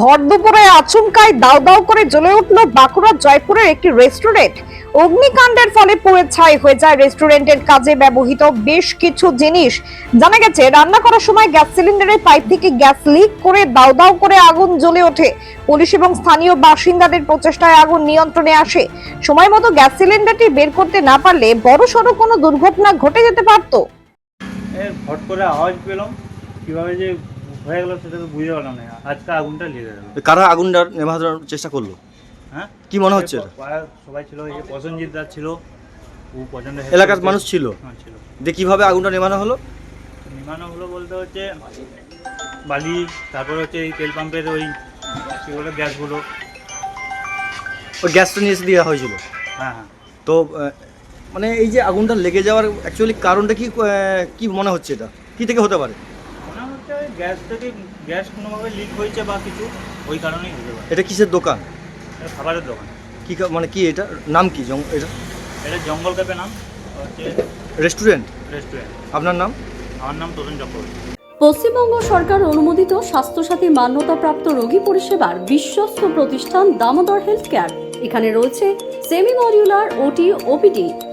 ভর দুপুরে আচমকায় দাউ দাউ করে জ্বলে উঠল বাঁকুড়া জয়পুরের একটি রেস্টুরেন্ট। অগ্নিকাণ্ডের ফলে পুড়ে ছাই হয়ে যায় রেস্টুরেন্টের কাজে ব্যবহৃত বেশ কিছু জিনিস। জানা গেছে, রান্না করার সময় গ্যাস সিলিন্ডারের পাইপ থেকে গ্যাস লিক করে দাউ দাউ করে আগুন জ্বলে ওঠে। পুলিশ এবং স্থানীয় বাসিন্দাদের প্রচেষ্টায় আগুন নিয়ন্ত্রণে আসে। সময় মতো গ্যাস সিলিন্ডারটি বের করতে না পারলে বড় সড়ো কোনো দুর্ঘটনা ঘটে যেতে পারতো। ফট করে আওয়াজ পেলাম। কীভাবে যে হয়ে গেল সেটা তো বুঝতে পারলাম না। আজকে আগুনটা লেগে গেল। কারা আগুনটা নেভানোর চেষ্টা করল? হ্যাঁ? কি মনে হচ্ছে? পাড়ার সবাই ছিল এই যে প্রসেনজিৎ দাস ছিল ও পছন্দ এলাকার মানুষ ছিল? হ্যাঁ ছিল। যে কীভাবে আগুনটা নেভানো হলো? নিমানো হলো বলতে হচ্ছে বালি তারপরে হচ্ছে এই তেল পাম্পের ওই সেগুলো গ্যাসগুলো। ওই গ্যাসটা নিয়ে এসে দেওয়া হয়েছিল? হ্যাঁ হ্যাঁ। তো আহ, মানে এই যে আগুনটা লেগে যাওয়ার অ্যাকচুয়ালি কারণটা কি আহ, কি মনে হচ্ছে এটা? কি থেকে হতে পারে? গ্যাস থেকে গ্যাস কোনোভাবে লিক হয়েছে বা কিছু ওই কারণেই হতে পারে। এটা কিসের দোকান? এটা খাবারের দোকান। কি কা- মানে কি এটা? নাম কি? জং- এটা? এটা জঙ্গল ক্যাফে নাম হচ্ছে রেস্টুরেন্ট রেস্টুরেন্ট আপনার নাম? আমার নাম তরুণ চক্রবর্তী। পশ্চিমবঙ্গ সরকার অনুমোদিত স্বাস্থ্যসাথী মান্যতাপ্রাপ্ত রোগী পরিষেবার বিশ্বস্ত প্রতিষ্ঠান দামোদর হেলথ কেয়ার। এখানে রয়েছে semi modular OT OPD